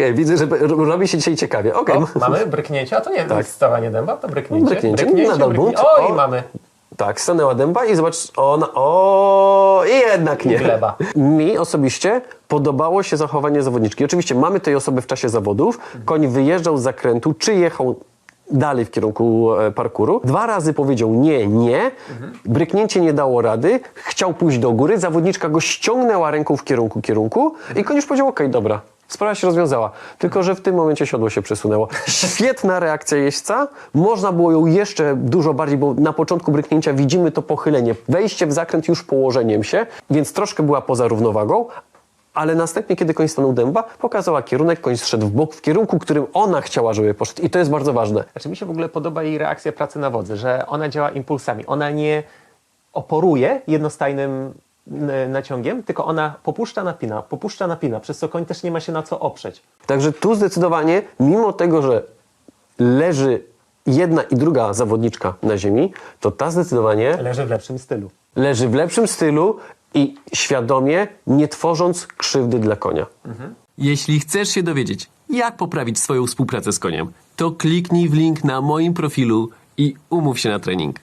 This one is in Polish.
Okej, widzę, że robi się dzisiaj ciekawie. Okej, O, mamy bryknięcie, a to nie jest stawanie dęba, to bryknięcie. Bryknięcie, nadal bunt. O, i O. mamy Tak, stanęła dęba i zobacz, ona, o, i jednak nie. gleba. Mi osobiście podobało się zachowanie zawodniczki. Oczywiście mamy tej osoby w czasie zawodów. Koń wyjeżdżał z zakrętu, czy jechał dalej w kierunku e, parkuru. Dwa razy powiedział nie, nie. Bryknięcie nie dało rady. Chciał pójść do góry. Zawodniczka go ściągnęła ręką w kierunku kierunku i koń już powiedział, okej, dobra. Sprawa się rozwiązała. Tylko, że w tym momencie siodło się przesunęło. Świetna reakcja jeźdźca. Można było ją jeszcze dużo bardziej, bo na początku bryknięcia widzimy to pochylenie. Wejście w zakręt już położeniem się, więc troszkę była poza równowagą. Ale następnie, kiedy koń stanął dęba, pokazała kierunek, koń zszedł w bok, w kierunku, którym ona chciała, żeby poszedł. I to jest bardzo ważne. Znaczy mi się w ogóle podoba jej reakcja pracy na wodzy, że ona działa impulsami. Ona nie oporuje jednostajnym naciągiem, tylko ona popuszcza, napina, popuszcza, napina, przez co koń też nie ma się na co oprzeć. Także tu zdecydowanie, mimo tego, że leży jedna i druga zawodniczka na ziemi, to ta zdecydowanie Leży w lepszym stylu. leży w lepszym stylu i świadomie, nie tworząc krzywdy dla konia. Jeśli chcesz się dowiedzieć, jak poprawić swoją współpracę z koniem, to kliknij w link na moim profilu i umów się na trening.